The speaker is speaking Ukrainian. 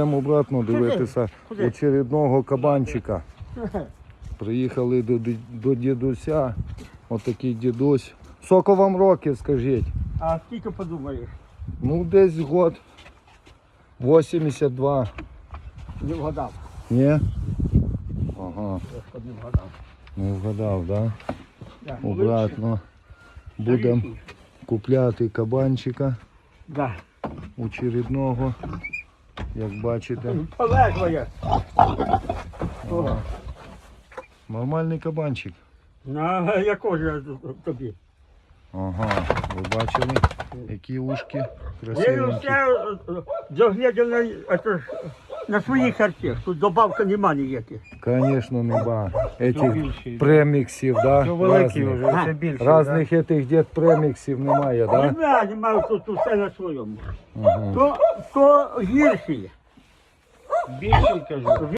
Йдемо обратно дивитися очередного кабанчика. Приїхали до, до дідуся. Отакий дідусь. Скільки вам років, скажіть? А скільки подумаєш? Ну, десь год. 82. Не вгадав. Ні? Ага, не вгадав. не вгадав, да? Да, Обратно. Будемо купляти кабанчика Да. очередного. Як бачите. Полегла Ага. Нормальний кабанчик. На якого ж тобі? Ага, ви бачили, які ушки Я все доглядів на, это ж, на своїх харчах. Тут добавка нема ніяких. Звісно, нема. Этих преміксів, да? То великі Разних. вже, це більше. Разних этих дід преміксів немає, да? Нема, нема тут усе на своєму. Ага. То, то гірші. Більше кажу.